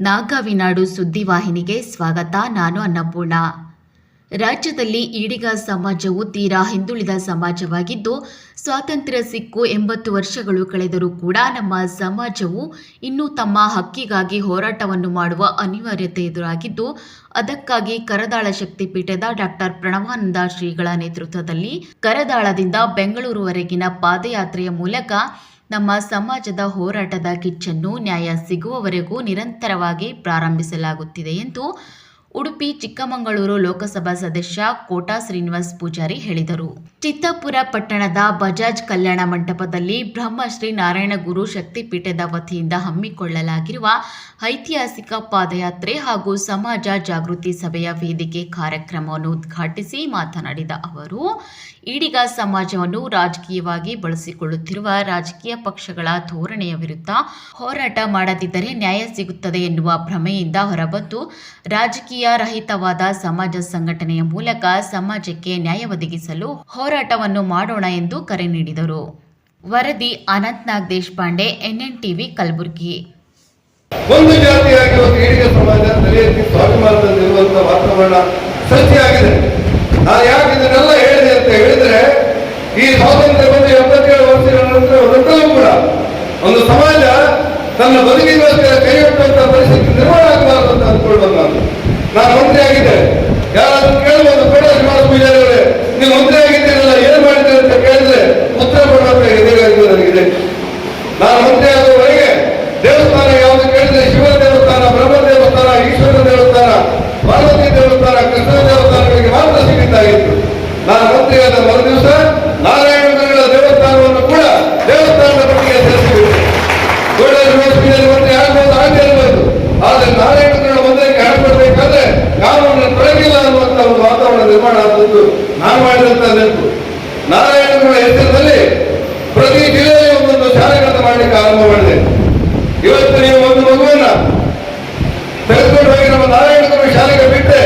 ನಾಗಾವಿನಾಡು ಸುದ್ದಿವಾಹಿನಿಗೆ ಸ್ವಾಗತ. ನಾನು ಅನ್ನಪೂರ್ಣ. ರಾಜ್ಯದಲ್ಲಿ ಈಡಿಗ ಸಮಾಜವು ತೀರಾ ಹಿಂದುಳಿದ ಸಮಾಜವಾಗಿದ್ದು, ಸ್ವಾತಂತ್ರ್ಯ ಸಿಕ್ಕು ಎಂಬತ್ತು ವರ್ಷಗಳು ಕಳೆದರೂ ಕೂಡ ನಮ್ಮ ಸಮಾಜವು ಇನ್ನೂ ತಮ್ಮ ಹಕ್ಕಿಗಾಗಿ ಹೋರಾಟವನ್ನು ಮಾಡುವ ಅನಿವಾರ್ಯತೆ ಎದುರಾಗಿದ್ದು, ಅದಕ್ಕಾಗಿ ಕರದಾಳ ಶಕ್ತಿಪೀಠದ ಡಾಕ್ಟರ್ ಪ್ರಣವಾನಂದ ಶ್ರೀಗಳ ನೇತೃತ್ವದಲ್ಲಿ ಕರದಾಳದಿಂದ ಬೆಂಗಳೂರುವರೆಗಿನ ಪಾದಯಾತ್ರೆಯ ಮೂಲಕ ನಮ್ಮ ಸಮಾಜದ ಹೋರಾಟದ ಕಿಚ್ಚನ್ನು ನ್ಯಾಯ ಸಿಗುವವರೆಗೂ ನಿರಂತರವಾಗಿ ಪ್ರಾರಂಭಿಸಲಾಗುತ್ತಿದೆ ಎಂದು ಉಡುಪಿ, ಚಿಕ್ಕಮಗಳೂರು ಲೋಕಸಭಾ ಸದಸ್ಯ ಕೋಟಾ ಶ್ರೀನಿವಾಸ್ ಪೂಜಾರಿ ಹೇಳಿದರು. ಚಿತ್ತಾಪುರ ಪಟ್ಟಣದ ಬಜಾಜ್ ಕಲ್ಯಾಣ ಮಂಟಪದಲ್ಲಿ ಬ್ರಹ್ಮಶ್ರೀ ನಾರಾಯಣ ನಾರಾಯಣಗುರು ಶಕ್ತಿಪೀಠದ ವತಿಯಿಂದ ಹಮ್ಮಿಕೊಳ್ಳಲಾಗಿರುವ ಐತಿಹಾಸಿಕ ಪಾದಯಾತ್ರೆ ಹಾಗೂ ಸಮಾಜ ಜಾಗೃತಿ ಸಭೆಯ ವೇದಿಕೆ ಕಾರ್ಯಕ್ರಮವನ್ನು ಉದ್ಘಾಟಿಸಿ ಮಾತನಾಡಿದ ಅವರು ಈಡಿಗ ಸಮಾಜವನ್ನು ರಾಜಕೀಯವಾಗಿ ಬಳಸಿಕೊಳ್ಳುತ್ತಿರುವ ರಾಜಕೀಯ ಪಕ್ಷಗಳ ಧೋರಣೆಯ ವಿರುದ್ಧ ಹೋರಾಟ ಮಾಡದಿದ್ದರೆ ನ್ಯಾಯ ಸಿಗುತ್ತದೆ ಎನ್ನುವ ಭ್ರಮೆಯಿಂದ ಹೊರಬಂದು ರಾಜಕೀಯ ರಹಿತವಾದ ಸಮಾಜ ಸಂಘಟನೆಯ ಮೂಲಕ ಸಮಾಜಕ್ಕೆ ನ್ಯಾಯ ಒದಗಿಸಲು ಹೋರಾಟವನ್ನು ಮಾಡೋಣ ಎಂದು ಕರೆ ನೀಡಿದರು. ವರದಿ ಅನಂತ್ನಾಗ್ ದೇಶಪಾಂಡೆ ಎನ್ಎನ್ ಟಿವಿ ಕಲಬುರಗಿ. ಒಂದು ಜಾತಿಯಾಗಿ ಒಂದು ಈಡಿಗ ಸಮಾಜ ತಲೆಯಲ್ಲಿ ಸ್ವಾಭಿಮಾನದಲ್ಲಿರುವಂತಹ ವಾತಾವರಣ ಸೃಷ್ಟಿಯಾಗಿದೆ. ನಾನು ಯಾಕೆ ಅಂತ ಹೇಳಿದ್ರೆ, ಈ ಸ್ವಾತಂತ್ರ್ಯ ಬಂದು ಎಪ್ಪತ್ತೇಳು ವರ್ಷಗಳ ನಂತರ ಹೊರಟಲ್ಲೂ ಕೂಡ, ಒಂದು ಸಮಾಜ ತನ್ನ ಬದುಕಿಗೋಸ್ಕರ ಕೈಗೆಟ್ಟುವಂತಹ ಪರಿಸ್ಥಿತಿ ನಿರ್ಮಾಣ ಆಗಬಾರದು ಅಂತ ಅಂದ್ಕೊಳ್ಳೋದು ನಾನು. ನಾನು ಮಂತ್ರಿ ಆಗಿದ್ದೆ ಯಾರಾದ್ರೂ ಕೇಳಬಹುದು ಕೊಡ ಶ್ರೀನಿವಾಸ ಪೂಜಾರಿ ಅವರೇ ನೀವು ಮಂತ್ರಿ ಆಗಿದ್ದೀರಲ್ಲ ಏನ್ ಮಾಡಿದ್ದೀರಿ ಅಂತ ಕೇಳಿದ್ರೆ ಉತ್ತರ ಕೊಡುವಂತ ಎದುರಾಗಿದೆ ನನಗಿದೆ ನಾನು ಮಂತ್ರಿ ಆಗುವವರೆಗೆ ದೇವಸ್ಥಾನ ಯಾವುದು ಕೇಳಿದ್ರೆ ಶಿವ ದೇವಸ್ಥಾನ ಬ್ರಹ್ಮ ದೇವಸ್ಥಾನ ಈಶ್ವರ ದೇವಸ್ಥಾನ ಪಾರ್ವತಿ ದೇವಸ್ಥಾನ ಕೃಷ್ಣ ದೇವಸ್ಥಾನಗಳಿಗೆ ಮಾತ್ರ ಸೀಮಿತಾಗಿತ್ತು ನಾನು ಮಂತ್ರಿ ಆದ ಮರು ದಿವಸ ನಾರಾಯಣಗಳ ದೇವಸ್ಥಾನವನ್ನು ಕೂಡ ದೇವಸ್ಥಾನದ ಪಟ್ಟಿಗೆ ಸೇರಿಸಿಬಿಟ್ಟೆ ದೊಡ್ಡ ಯೂನಿವರ್ಸಿಟಿಯಲ್ಲಿ ಮಂತ್ರಿ ಆಗ್ಬೋದು ಆಗದೇ ಇರಬಹುದು ಆದ್ರೆ ನಾರಾಯಣಗಳ ಮಂದಿರಕ್ಕೆ ಹಣ ಕೊಡಬೇಕಾದ್ರೆ ಕಾನೂನನ್ನು ತೊಡಗಿಲ್ಲ ಅನ್ನುವಂತ ಒಂದು ವಾತಾವರಣ ನಿರ್ಮಾಣ ಆದದ್ದು ನಾನು ಮಾಡಿದಂತ ನೆನಪು ನಾರಾಯಣಗಳ ಹೆಸರಿನಲ್ಲಿ ಪ್ರತಿ ಜಿಲ್ಲೆಯಲ್ಲಿ ಒಂದೊಂದು ಶಾಲೆಗಳನ್ನು ಮಾಡಲಿಕ್ಕೆ ಆರಂಭ ಮಾಡಿದೆ ಇವತ್ತು ನೀವು ಒಂದು ಮಗುವನ್ನ ತೆಗೆದುಕೊಂಡು ಹೋಗಿ ನಮ್ಮ ನಾರಾಯಣಗುರು ಶಾಲೆಗೆ ಬಿಟ್ಟರೆ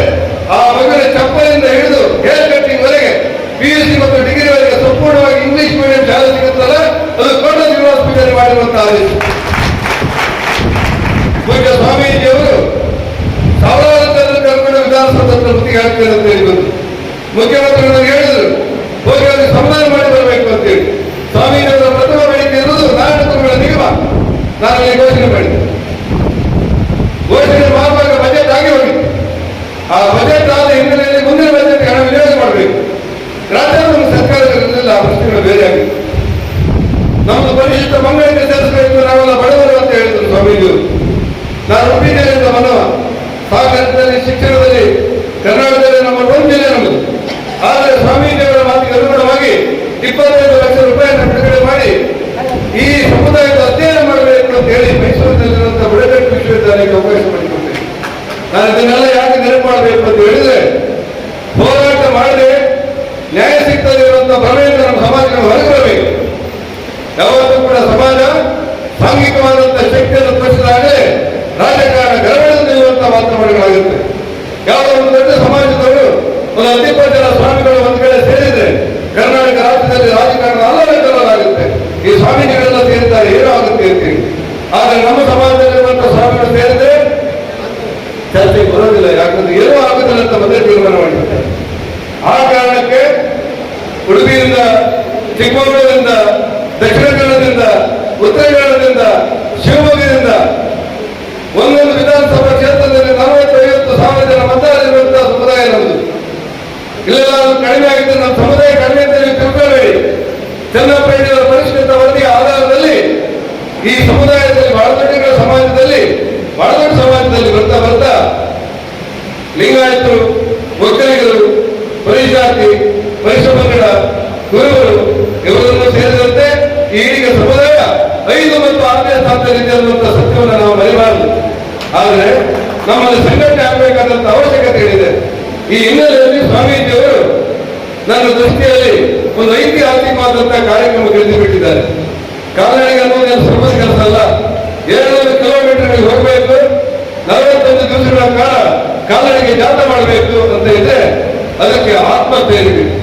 ಆ ಮಗುವಿನ ಚಪ್ಪಲಿಂದ ಹಿಡಿದು ಹೇರ್ ಕಟ್ಟಿಂಗ್ ವರೆಗೆ ಪಿ ಯು ಸಿ ಮತ್ತು ಡಿಗ್ರಿ ವರೆಗೆ ಸಂಪೂರ್ಣವಾಗಿ ಇಂಗ್ಲಿಷ್ ಮೀಡಿಯಂ ಶಾಲೆ ಸಿಗುತ್ತಲ್ಲ ಅದು ಕೋಟ ಶ್ರೀನಿವಾಸ ಪೂಜಾರಿ ಮಾಡಿರುವಂತಹ ಆದೇಶ ಪೂಜ್ಯ ಸ್ವಾಮೀಜಿಯವರು ಸಾವಿರಾರು ಜನರು ಕರ್ಕೊಂಡು ವಿಧಾನಸೌಧ ಆಗ್ತಾ ಅಂತ ಹೇಳಿ ಬಂತು ಮುಖ್ಯಮಂತ್ರಿಗಳು ಹೇಳಿದ್ರು ಹೋಗಿ ಸಮಾಧಾನ ಮಾಡಿ ಬರಬೇಕು ಅಂತೇಳಿ ಸ್ವಾಮೀಜಿಯವರ ಪ್ರಥಮ ಬೇಡಿಕೆ ಇರುವುದು ನಾರಾಯಣಗುರುಗಳ ನಿಗಮ ನಾನು ಅಲ್ಲಿ ಘೋಷಣೆ ಮಾಡಿದ್ದೆ ಘೋಷಣೆ ಮಾಡುವಾಗ ಬಜೆಟ್ ಆಗಿ ಹೋಗಿತ್ತು ಆ ಬಜೆಟ್ ಆದ ಹಿನ್ನೆಲೆಯಲ್ಲಿ ಮುಂದಿನ ಬಜೆಟ್ ಹಣ ವಿನಿಯೋಗ ಮಾಡಬೇಕು ರಾಜ್ಯದ ಒಂದು ಸರ್ಕಾರಗಳಿರಲಿಲ್ಲ ಆ ಪ್ರಶ್ನೆಗಳು ಬೇರೆ ಆಗಿತ್ತು ನಮ್ಮದು ಪರಿಶಿಷ್ಟ ಮಂಗಳಕ್ಕೆ ಸೇರಿಸಬೇಕು ನಾವೆಲ್ಲ ಬಡವರು ಅಂತ ಹೇಳಿದ್ರು ಸ್ವಾಮೀಜಿಯವರು ನಾನು ಉಡುಪಿಯಿಂದ ಬಂದವ ಸಾಗರದಲ್ಲಿ ಶಿಕ್ಷಣದಲ್ಲಿ ಕರ್ನಾಟಕದಲ್ಲಿ ನಮ್ಮ ಒಂದು ಜಿಲ್ಲೆ ನಮ್ಮದು ಆದರೆ ಸ್ವಾಮೀಜಿಯವರ ಮಾತಿಗೆ ಅನುಗುಣವಾಗಿ ಇಪ್ಪತ್ತೈದು ಲಕ್ಷ ರೂಪಾಯಿಯನ್ನು ಬಿಡುಗಡೆ ಮಾಡಿ ಈ ಸಮುದಾಯದ ಅಧ್ಯಯನ ಮಾಡಬೇಕು ಅಂತ ಹೇಳಿ ಮೈಸೂರಿನಲ್ಲಿರುವಂತಹ ಬುಡಕಟ್ಟು ವಿಶ್ವವಿದ್ಯಾಲಯಕ್ಕೆ ಅವಕಾಶ ಮಾಡಿಕೊಟ್ಟೆ ನಾನು ಇದನ್ನೆಲ್ಲ ಯಾಕೆ ನೆನಪು ಮಾಡಬೇಕು ಅಂತ ಹೇಳಿದ್ರೆ ಹೋರಾಟ ಮಾಡದೆ ನ್ಯಾಯ ಸಿಗ್ತದೆ ಇರುವಂತಹ ಭ್ರಮೆಯಿಂದ ನಮ್ಮ ಸಮಾಜಗಳು ಹೊರಗೆ ಯಾವತ್ತೂ ಕೂಡ ಸಮಾಜ ಸಾಂಘಿಕವಾದಂತಹ ಶಕ್ತಿಯನ್ನು ತೋರಿಸಿದಾಗಲೇ ರಾಜಕಾರಣ ಗರ್ವಣಿಸುವಂತಹ ವಾತಾವರಣಗಳಾಗುತ್ತೆ ಯಾವುದೋ ಒಂದು ಸಮಾಜದವರು ಒಂದು ಹತ್ತಿಪ್ಪತ್ತು ಜನ ಸ್ವಾಮಿಗಳು ಒಂದು ಕಡೆ ಸೇರಿದ್ರೆ ಕರ್ನಾಟಕ ರಾಜ್ಯದಲ್ಲಿ ರಾಜಕಾರಣ ಅಲ್ಲವೇ ಈ ಸ್ವಾಮೀಜಿಗಳೆಲ್ಲ ಸೇರಿದ್ದಾರೆ ಏನೋ ಆಗುತ್ತೆ ಅಂತೇಳಿ ಆದ್ರೆ ನಮ್ಮ ಸಮಾಜದಲ್ಲಿರುವಂತಹ ಸ್ವಾಮಿಗಳು ಸೇರಿದ್ರೆ ಚರ್ಚೆಗೆ ಬರೋದಿಲ್ಲ, ಯಾಕಂದ್ರೆ ಏನೂ ಆಗುದಿಲ್ಲ ಅಂತ ಮೊದಲೇ ತೀರ್ಮಾನ ಮಾಡಿರ್ತಾರೆ ಆ ಕಾರಣಕ್ಕೆ ಉಡುಪಿಯಿಂದ ಚಿಕ್ಕಮಗಳೂರಿನಿಂದ ದಕ್ಷಿಣ ಕನ್ನಡದಿಂದ, ಉತ್ತರ ಕನ್ನಡದಿಂದ ಅದು ಕಡಿಮೆ ಆಗಿದ್ದು ನಮ್ಮ ಸಮುದಾಯ ಕಡಿಮೆ ಅಂತ ನೀವು ತಿಳ್ಕೊಳ್ಬೇಡಿ ಚನ್ನಪ್ಪಯ್ಯನವರ ಪರಿಷ್ಕೃತ ವರದಿಯ ಆಧಾರದಲ್ಲಿ ಈ ಸಮುದಾಯದಲ್ಲಿ ಬಹಳ ದೊಡ್ಡ ಸಮಾಜದಲ್ಲಿ ಬಹಳ ದೊಡ್ಡ ಸಮಾಜದಲ್ಲಿ ಬರ್ತಾ ಬರ್ತಾ ಲಿಂಗಾಯತರು, ಒಕ್ಕಲಿಗರು, ಪರಿಜಾತಿ ಪರಿಶ್ರಮಗಳ ಗುರುಗಳು ಇವರನ್ನು ಸೇರಿದಂತೆ ಈ ಈಡಿಗ ಸಮುದಾಯ ಐದು ಮತ್ತು ಆರನೇ ಸ್ಥಾನದಲ್ಲಿದೆ ಅನ್ನುವಂಥ ಸತ್ಯವನ್ನು ನಾವು ಮರಿಬಾರದು. ಆದರೆ ನಮ್ಮಲ್ಲಿ ಸಂಘಟನೆ ಆಗಬೇಕಾದಂತ ಅವಶ್ಯಕತೆ ಇದೆ ಈ ಹಿನ್ನೆಲೆಯಲ್ಲಿ ಸ್ವಾಮೀಜಿಯವರು ನನ್ನ ದೃಷ್ಟಿಯಲ್ಲಿ ಒಂದು ಕಾರ್ಯಕ್ರಮ ಬಿಟ್ಟಿದ್ದಾರೆ ಕಾಲ್ನಡಿಗೆ ಅನ್ನೋದು ಸುಲಭದ ಕೆಲಸ ಅಲ್ಲ. ಏಳು ಕಿಲೋಮೀಟರ್ ಹೋಗಬೇಕು. ನಲವತ್ತೊಂದು ದಿವಸಗಳ ಕಾಲ ಕಾಲಣಿಗೆ ಜಾತ ಮಾಡಬೇಕು ಅಂತ ಇದ್ರೆ ಅದಕ್ಕೆ ಆತ್ಮಹತ್ಯೆ ಇರಬೇಕು.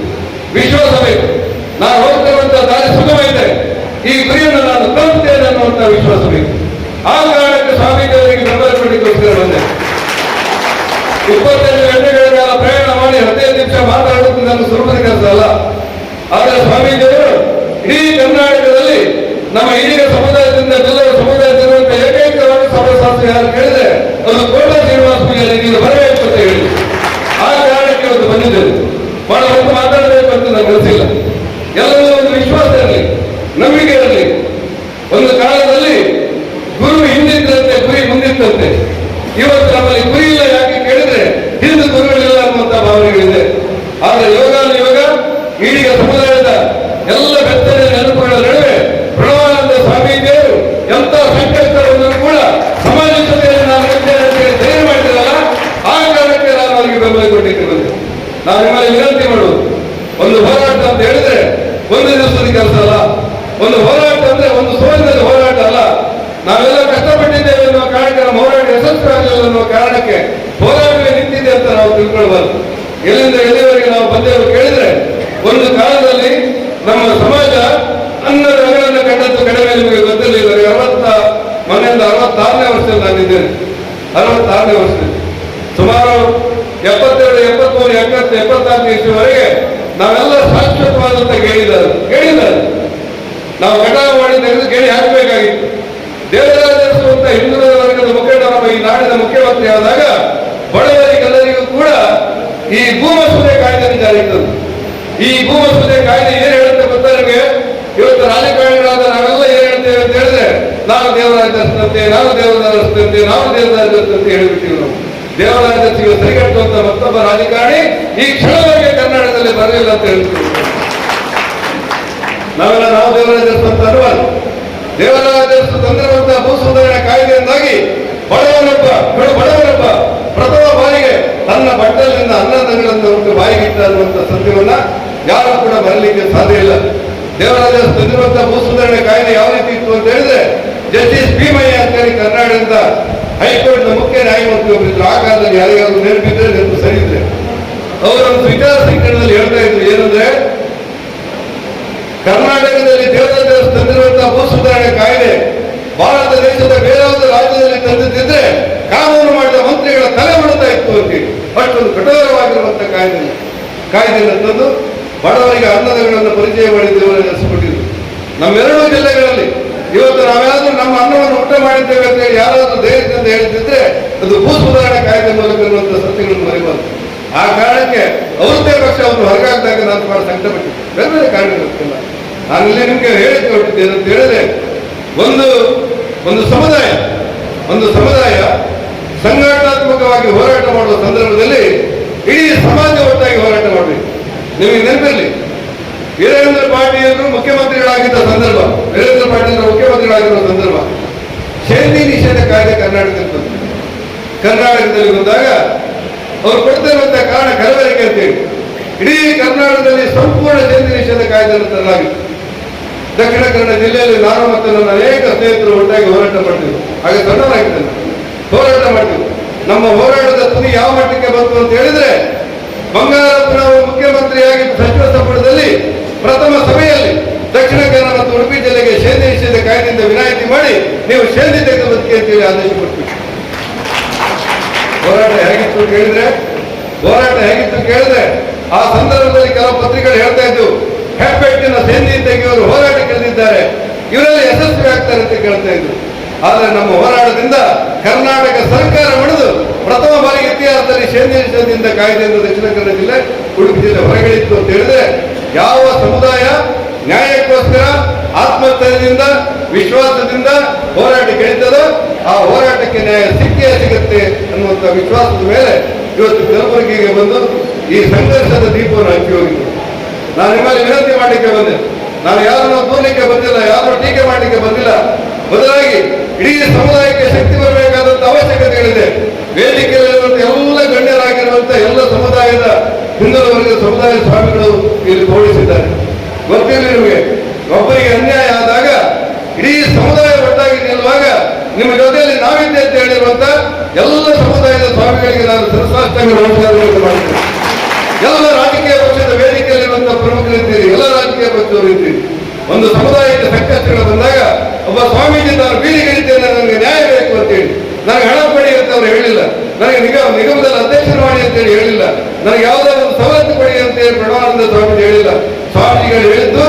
ವಿಶ್ವಾಸ ಬೇಕು. ನಾನು ಹೋಗ್ತಿರುವಂತಹ ದಾರಿ ಸುಗಮ ಇದೆ. ಈ ಗುರಿಯನ್ನು ನಾನು ತಲುಪುತ್ತೇನೆ ಅನ್ನುವಂತಹ ವಿಶ್ವಾಸ ಬೇಕು. ಆ ಕಾರಣಕ್ಕೆ ಸ್ವಾಮೀಜಿಯವರಿಗೆ ಬೆಂಬಲ ಕೊಡಲಿಕ್ಕೆ ಮಾಹಿತಿಗೋಸ್ಕರ ಬಂದೆ. ಇಪ್ಪತ್ತೈದು ಗಂಟೆಗಳ ಕಾಲ ಪ್ರಯಾಣ ಮಾಡಿ ಹದಿನೈದು ನಿಮಿಷ ಮಾತಾಡುವುದು ನನ್ನ ಸುಲಭದ ಕೆಲಸ ಅಲ್ಲ. ಆದರೆ ಸ್ವಾಮೀಜಿಯವರು ಇಡೀ ಕರ್ನಾಟಕದಲ್ಲಿ ನಮ್ಮ ಈಡಿಗ ಸಮುದಾಯದಿಂದ ಜಿಲ್ಲಾ ಸಮುದಾಯದಲ್ಲಿರುವಂತಹ ಏಕೈಕವಾಗಿ ಸಭಾಶಾಸ್ತ್ರ ಯಾರು ಕೇಳಿದ್ರೆ ಅದು ಕೋಟ ಶ್ರೀನಿವಾಸ ಪೂಜಾರಿ ನೀನು ಬರಬೇಕು ಅಂತ ಹೇಳಿ ಆ ಕಾರಣಕ್ಕೆ ಇವತ್ತು ಬಂದಿದ್ದೇನೆ ಬಹಳ ಹೊತ್ತು ಮಾತಾಡಬೇಕು ಅಂತ ನನಗೆ ಅನಿಸಿಲ್ಲ ಎಲ್ಲರೂ ಒಂದು ವಿಶ್ವಾಸ ಇರಲಿ ನಂಬಿಕೆ ಇರಲಿ ಒಂದು ಕಾಲದಲ್ಲಿ ಗುರು ಹಿಂದಿದ್ದಂತೆ ಗುರಿ ಮುಂದಿದ್ದಂತೆ ಇವತ್ತು ನಮ್ಮಲ್ಲಿ ಗುರಿ ಇಲ್ಲ ಯಾಕೆ ಕೇಳಿದ್ರೆ ಹಿಂದೆ ಗುರುಗಳಿಲ್ಲ ಅನ್ನುವಂತ ಭಾವನೆಗಳಿದೆ ಆದ್ರೆ ಯೋಗ ಯೋಗ ಈಡಿಗ ಸಮುದಾಯದ ಎಲ್ಲ ಬೆತ್ತದ ನೆನಪುಗಳ ನಡುವೆ ಪ್ರಣವಾನಂದ ಸ್ವಾಮೀಜಿಯವರು ಎಂತ ಸಂಕಷ್ಟವನ್ನು ಕೂಡ ಸಮಾಜ ಜೊತೆಯಲ್ಲಿ ನಾನು ಇದ್ದೇನೆ ಅಂತ ಹೇಳಿ ಧೈರ್ಯ ಮಾಡಿದ್ರಲ್ಲ ಆ ಕಾರಣಕ್ಕೆ ನಾನು ಅವರಿಗೆ ಬೆಂಬಲ ಕೊಟ್ಟಿದ್ದೆ ಬಂದೆ ನಾನು ನಿಮ್ಮಲ್ಲಿ ವಿನಂತಿ ಮಾಡುವುದು ಒಂದು ಹೋರಾಟ ಅಂತ ಹೇಳಿದ್ರೆ ಒಂದು ದಿವಸದ ಕೆಲಸ ಅಲ್ಲ ಒಂದು ಹೋರಾಟ ಅಂದ್ರೆ ಒಂದು ಸೋಲಿನಲ್ಲಿ ಹೋರಾಟ ಅಲ್ಲ ನಾವೆಲ್ಲ ಕಷ್ಟಪಟ್ಟಿದ್ದೇವೆ ಎನ್ನುವ ಕಾರಣಕ್ಕೆ ನಮ್ಮ ಹೋರಾಟ ಯಶಸ್ವಿ ಆಗಲಿಲ್ಲ ಅನ್ನುವ ಕಾರಣಕ್ಕೆ ಹೋರಾಟವೇ ನಿಂತಿದೆ ಅಂತ ನಾವು ತಿಳ್ಕೊಳ್ಬಾರ್ದು. ಎಲ್ಲಿಂದ ಎಲ್ಲಿವರೆಗೆ ನಾವು ಬಂದೇವು ಕೇಳಿದ್ರೆ, ಒಂದು ಕಾಲದಲ್ಲಿ ನಮ್ಮ ಸಮಾಜ ಅನ್ನದ ಮಗಳನ್ನು ಕಂಡದ್ದು ಕಡಿಮೆ ನಿಮಗೆ ಗೊತ್ತಿರಲಿಲ್ಲ ಅರವತ್ತ ಮನೆಯಿಂದ ಅರವತ್ತಾರನೇ ವರ್ಷದಲ್ಲಿ ನಾನಿದ್ದೇನೆ ಅರವತ್ತಾರನೇ ವರ್ಷದಲ್ಲಿ. ಸುಮಾರು ಎಪ್ಪತ್ತೆರಡು, ಎಪ್ಪತ್ಮೂರು, ಎಪ್ಪತ್ತು, ಎಪ್ಪತ್ನಾಲ್ಕು ಇಷ್ಟುವರೆಗೆ ನಾವೆಲ್ಲ ಶಾಶ್ವತವಾದಂತ ಕೇಳಿದ್ದಾರೆ ಕೇಳಿದ್ದಾರೆ ನಾವು ಕಟಾವು ಮಾಡಿ ತೆಗೆದು ಕೇಳಿ ಹಾಕಬೇಕಾಗಿತ್ತು. ದೇವರಾಜ ಅಂತ ಹಿಂದುಳಿದ ವರ್ಗದ ಮುಖಂಡರೊಬ್ಬ ಈ ನಾಡಿನ ಮುಖ್ಯಮಂತ್ರಿ ಆದಾಗ ಬಡವರಿಗೆಲ್ಲರಿಗೂ ಕೂಡ ಈ ಭೂಮಸೂದೆ ಕಾಯ್ದೆ ಜಾರಿ ಈ ಭೂಮಸೂದೆ ಕಾಯ್ದೆ ಏನ್ ಹೇಳುತ್ತೆ ಗೊತ್ತಾ ನಿಮಗೆ? ಇವತ್ತು ರಾಜಕಾರಣಿಗಳಾದ ನಾವೆಲ್ಲ ಏನ್ ಹೇಳ್ತೇವೆ ಅಂತ ಹೇಳಿದ್ರೆ, ನಾವು ದೇವರಾಜರಂತೆ ನಾವು ದೇವರಾಜರಂತೆ ನಾವು ದೇವರಾಜ ಹೇಳಿಬಿಟ್ಟಿವಿ ನಾವು. ದೇವರಾಜರಿಗೆ ಸರಿಗಟ್ಟುವಂತ ಮತ್ತೊಬ್ಬ ರಾಜಕಾರಣಿ ಈ ಕ್ಷಣವರೆಗೆ ಕರ್ನಾಟಕದಲ್ಲಿ ಬರಲಿಲ್ಲ ಅಂತ ಹೇಳ್ತೀವಿ. ನಾವೆಲ್ಲ ನಾವು ದೇವರಾಜರ್ಸ್ ಅಂತ ದೇವರಾಜ ತಂದಿರುವಂತಹ ಭೂ ಸುಧಾರಣೆ ಕಾಯ್ದೆಯಿಂದಾಗಿ ಬಡವನೊಬ್ಬ ಕಡು ಬಡವನೊಬ್ಬ ಪ್ರಥಮ ಬಾರಿಗೆ ತನ್ನ ಬಟ್ಟಲಿನಿಂದ ಅನ್ನದಂಗಳನ್ನು ಒಂದು ಬಾಯಿಗಿಟ್ಟ ಅನ್ನುವಂಥ ಸತ್ಯವನ್ನ ಯಾರು ಕೂಡ ಬರಲಿಕ್ಕೆ ಸಾಧ್ಯ ಇಲ್ಲ. ದೇವರಾಜ ತಂದಿರುವಂತಹ ಭೂ ಸುಧಾರಣೆ ಕಾಯ್ದೆ ಯಾವ ರೀತಿ ಇತ್ತು ಅಂತ ಹೇಳಿದ್ರೆ, ಜಸ್ಟಿಸ್ ಭೀಮಯ್ಯ ಅಂತ ಹೇಳಿ ಕರ್ನಾಟಕದ ಹೈಕೋರ್ಟ್ ಮುಖ್ಯ ನ್ಯಾಯಮೂರ್ತಿ ಒಬ್ಬರಿದ್ರು. ಆ ಕಾಲದಲ್ಲಿ ಯಾರಿಗಾದ್ರೂ ನೆನಪಿದ್ರೆ ನೆನಪು ಸರಿ ಇದ್ರೆ. ಅವರೊಂದು ವಿಚಾರ ಸಂಕಟದಲ್ಲಿ ಹೇಳ್ತಾ ಇದ್ರು, ಏನಂದ್ರೆ, ಕರ್ನಾಟಕದಲ್ಲಿ ದೇವರಾಜ ತಂದಿರುವಂತಹ ಭೂ ಸುಧಾರಣೆ ಕಾಯ್ದೆ ಭಾರತ ದೇಶದ ಬೇರಾದ ರಾಜ್ಯದಲ್ಲಿ ತಂದಿದ್ದಿದ್ರೆ ಕಾನೂನು ಮಾಡಿದ ಮಂತ್ರಿಗಳ ತಲೆ ಮಾಡುತ್ತಾ ಇತ್ತು ಅಂತೇಳಿ ಅಷ್ಟೊಂದು ಕಠೋರವಾಗಿರುವಂತಹ ಕಾಯ್ದೆ ಕಾಯ್ದೆಯನ್ನು ತಂದು ಬಡವರಿಗೆ ಅನ್ನದಗಳನ್ನು ಪರಿಚಯ ಮಾಡಿ ದೇವರು ನಮ್ಮೆರಡೂ ಜಿಲ್ಲೆಗಳಲ್ಲಿ ಇವತ್ತು ನಾವ್ಯಾದ್ರೂ ನಮ್ಮ ಅನ್ನವನ್ನು ಊಟ ಮಾಡಿದ್ದೇವೆ ಅಂತ ಹೇಳಿ ಯಾರಾದರೂ ಧೈರ್ಯದಿಂದ ಹೇಳ್ತಿದ್ರೆ ಅದು ಭೂ ಸುಧಾರಣೆ ಕಾಯ್ದೆ ಮೂಲಕ ಇರುವಂತಹ ಸತ್ಯಗಳನ್ನು ಮರಿಬಾರ್ದು ಆ ಕಾರಣಕ್ಕೆ ಅವರದೇ ಪಕ್ಷ ಅವರು ಹೊರಗಾಗ್ದಾಗ ನಾನು ಬಹಳ ಸಂಕಟಪಟ್ಟಿದ್ದೆ. ಬೇರೆ ಬೇರೆ ಕಾರಣಗಳಿಲ್ಲ. ನಾನಿಲ್ಲಿ ನಿಮಗೆ ನಿಮ್ಗೆ ಹೇಳಿಕೆ ಹೊರಟಿದ್ದೇನೆ ಅಂತ ಹೇಳಿದ್ರೆ ಒಂದು ಒಂದು ಸಮುದಾಯ ಒಂದು ಸಮುದಾಯ ಸಂಘಟನಾತ್ಮಕವಾಗಿ ಹೋರಾಟ ಮಾಡುವ ಸಂದರ್ಭದಲ್ಲಿ ಇಡೀ ಸಮಾಜ ಒಟ್ಟಾಗಿ ಹೋರಾಟ ಮಾಡಬೇಕು. ನಿಮಗೆ ನೆನಪಿರಲಿ, ವೀರೇಂದ್ರ ಪಾಟೀಲರು ಮುಖ್ಯಮಂತ್ರಿಗಳಾಗಿದ್ದ ಸಂದರ್ಭ, ವೀರೇಂದ್ರ ಪಾಟೀಲ್ ಮುಖ್ಯಮಂತ್ರಿಗಳಾಗಿರುವ ಸಂದರ್ಭ ಶೈಲಿ ನಿಷೇಧ ಕಾಯ್ದೆ ಕರ್ನಾಟಕದಲ್ಲಿ ಬಂತು. ಕರ್ನಾಟಕದಲ್ಲಿ ಬಂದಾಗ ಅವರು ಕೊಡ್ತಿರುವಂತಹ ಕಾರಣ ಕಲಬೆರಕೆ ಅಂತೇಳಿ. ಇಡೀ ಕರ್ನಾಟಕದಲ್ಲಿ ಸಂಪೂರ್ಣ ಶೇಂದಿ ನಿಷೇಧ ಕಾಯ್ದೆಯನ್ನು ತರಲಾಗಿತ್ತು. ದಕ್ಷಿಣ ಕನ್ನಡ ಜಿಲ್ಲೆಯಲ್ಲಿ ನಾನು ಮತ್ತು ನನ್ನ ಅನೇಕ ಸ್ನೇಹಿತರು ಒಟ್ಟಾಗಿ ಹೋರಾಟ ಮಾಡ್ತೀವಿ. ಹಾಗೆ ಸಣ್ಣವರಾಗಿದ್ದೇನೆ ಹೋರಾಟ ಮಾಡ್ತೀವಿ. ನಮ್ಮ ಹೋರಾಟದ ತುದಿ ಯಾವ ಮಟ್ಟಕ್ಕೆ ಬಂತು ಅಂತ ಹೇಳಿದ್ರೆ ಬಂಗಾರಪ್ಪನವರು ಮುಖ್ಯಮಂತ್ರಿಯಾಗಿ ಸಚಿವ ಸಂಪುಟದಲ್ಲಿ ಪ್ರಥಮ ಸಭೆಯಲ್ಲಿ ದಕ್ಷಿಣ ಕನ್ನಡ ಮತ್ತು ಉಡುಪಿ ಜಿಲ್ಲೆಗೆ ಶೇಂದಿ ನಿಷೇಧ ಕಾಯ್ದೆಯಿಂದ ವಿನಾಯಿತಿ ಮಾಡಿ ನೀವು ಶೇಂದಿ ತೆಗೆದು ಅಂತ ಅಂತೇಳಿ ಆದೇಶ ಕೊಡ್ತೀವಿ. ಹೋರಾಟ ಹೇಗಿತ್ತು ಕೇಳಿದ್ರೆ ಹೋರಾಟ ಹೇಗಿತ್ತು ಕೇಳಿದ್ರೆ ಆ ಸಂದರ್ಭದಲ್ಲಿ ಕೆಲವು ಪತ್ರಿಕೆಗಳು ಹೇಳ್ತಾ ಇದ್ದು ಹೆಬ್ಬೆಟ್ಟಿನ ಸೇಂದಿ ತೆಗೆಯೋರು ಹೋರಾಟಕ್ಕೆ ಇಳಿದಿದ್ದಾರೆ ಇವರಲ್ಲಿ ಯಶಸ್ವಿ ಆಗ್ತಾರೆ ಅಂತ ಕೇಳ್ತಾ ಇದ್ರು. ಆದ್ರೆ ನಮ್ಮ ಹೋರಾಟದಿಂದ ಕರ್ನಾಟಕ ಸರ್ಕಾರ ಮಾಡಿದು ಪ್ರಥಮ ಬಾರಿ ಇತಿಹಾಸದಲ್ಲಿ ಸೇಂದಿ ಕಾಯ್ದೆ ಎಂದು ದಕ್ಷಿಣ ಕನ್ನಡ ಜಿಲ್ಲೆ, ಉಡುಪಿ ಜಿಲ್ಲೆ ಹೊರಗಿಳಿತ್ತು ಅಂತ ಹೇಳಿದ್ರೆ ಯಾವ ಸಮುದಾಯ ನ್ಯಾಯಕ್ಕೋಸ್ಕರ ಆತ್ಮಸ್ಥೈರ್ಯದಿಂದ, ವಿಶ್ವಾಸದಿಂದ ಹೋರಾಟ ಇಳಿತದೋ ಆ ಹೋರಾಟಕ್ಕೆ ನ್ಯಾಯ ಸಿಕ್ಕೇ ಸಿಗುತ್ತೆ ಅನ್ನುವಂಥ ವಿಶ್ವಾಸದ ಮೇಲೆ ಇವತ್ತು ಕಲಬುರಗಿಗೆ ಬಂದು ಈ ಸಂಘರ್ಷದ ದೀಪವನ್ನು ಹಾಕಿ ಹೋಗಿದ್ದು ನಾನು ನಿಮ್ಮಲ್ಲಿ ವಿನಂತಿ ಮಾಡಲಿಕ್ಕೆ ಬಂದೆ. ನಾನು ಯಾರನ್ನು ದೂರಲಿಕ್ಕೆ ಬಂದಿಲ್ಲ ಯಾರು ಟೀಕೆ ಮಾಡಲಿಕ್ಕೆ ಬಂದಿಲ್ಲ. ಬದಲಾಗಿ ಇಡೀ ಸಮುದಾಯಕ್ಕೆ ಶಕ್ತಿ ಬರಬೇಕಾದಂತ ಅವಶ್ಯಕತೆಗಳಿದೆ ವೇದಿಕೆಯಲ್ಲಿರುವಂತ ಎಲ್ಲ ಗಣ್ಯರಾಗಿರುವಂತ ಎಲ್ಲ ಸಮುದಾಯದ ಹಿಂದುಳಿದ ವರ್ಗದ ಸಮುದಾಯ ಸ್ವಾಮಿಗಳು ಇಲ್ಲಿ ತೋರಿಸಿದ್ದಾರೆ ಗೊತ್ತಿಲ್ಲ ನಿಮಗೆ, ಒಬ್ಬರಿಗೆ ಅನ್ಯಾಯ ಆದಾಗ, ಇಡೀ ಸಮುದಾಯ ಒಟ್ಟಾಗಿ ನಿಲ್ಲುವಾಗ ನಿಮ್ಮ ಜೊತೆಯಲ್ಲಿ ನಾವಿದ್ದೆ ಅಂತ ಹೇಳಿರುವಂತ ಎಲ್ಲ ಸಮುದಾಯದ ಸ್ವಾಮಿಗಳಿಗೆ ನಾನು ಸರಸಾಷ್ಟಾಂಗ ಎಲ್ಲ ರಾಜಕೀಯ ಪಕ್ಷದ ವೇದಿಕೆಯಲ್ಲಿರುವಂತಹ ಎಲ್ಲ ಇದ್ದೀರಿ ಒಂದು ಸಮುದಾಯಕ್ಕೆ ಸಂಕಷ್ಟಗಳು ಬಂದಾಗ ಒಬ್ಬ ಸ್ವಾಮೀಜಿ ನಾನು ಬೀದಿಗಿಳಿತೇನೆ ನನಗೆ ನ್ಯಾಯ ಬೇಕು ಅಂತೇಳಿ. ನನಗೆ ಹಣ ಕೊಡಿ ಅಂತ ಅವ್ರು ಹೇಳಿಲ್ಲ. ನನಗೆ ನಿಗಮ ನಿಗಮದಲ್ಲಿ ಅಧ್ಯಕ್ಷರು ಮಾಡಿ ಅಂತ ಹೇಳಿ ಹೇಳಿಲ್ಲ. ನನಗೆ ಯಾವುದೇ ಒಂದು ಸವಲತ್ತು ಕೊಡಿ ಅಂತ ಹೇಳಿ ಪ್ರಣವಾನಂದ ಸ್ವಾಮೀಜಿ ಹೇಳಿಲ್ಲ. ಸ್ವಾಮೀಜಿಗಳು ಹೇಳಿದ್ದು,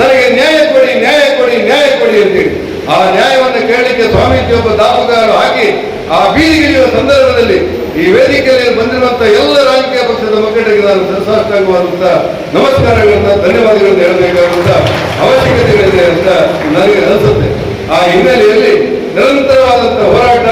ನನಗೆ ನ್ಯಾಯ ಕೊಡಿ ನ್ಯಾಯ ಕೊಡಿ ನ್ಯಾಯ ಕೊಡಿ ಅಂತೇಳಿ. ಆ ನ್ಯಾಯವನ್ನು ಕೇಳಲಿಕ್ಕೆ ಸ್ವಾಮೀಜಿ ಒಬ್ಬ ದಾಪುಗಾರು ಹಾಕಿ ಆ ಬೀದಿಗಿಳಿಯುವ ಸಂದರ್ಭದಲ್ಲಿ ಈ ವೇದಿಕೆಯಲ್ಲಿ ಬಂದಿರುವಂತ ಎಲ್ಲ ರಾಜಕೀಯ ಪಕ್ಷದ ಮುಖಂಡರಿಗೆ ನಾನು ನಮಸ್ಕಾರಗಳಂತ ನಮಸ್ಕಾರಗಳನ್ನ ಧನ್ಯವಾದಗಳನ್ನು ಹೇಳಬೇಕಾದಂತ ಅವಶ್ಯಕತೆಗಳಿದೆ ಅಂತ ನನಗೆ ಅನಿಸುತ್ತೆ. ಆ ಹಿನ್ನೆಲೆಯಲ್ಲಿ ನಿರಂತರವಾದಂತಹ ಹೋರಾಟ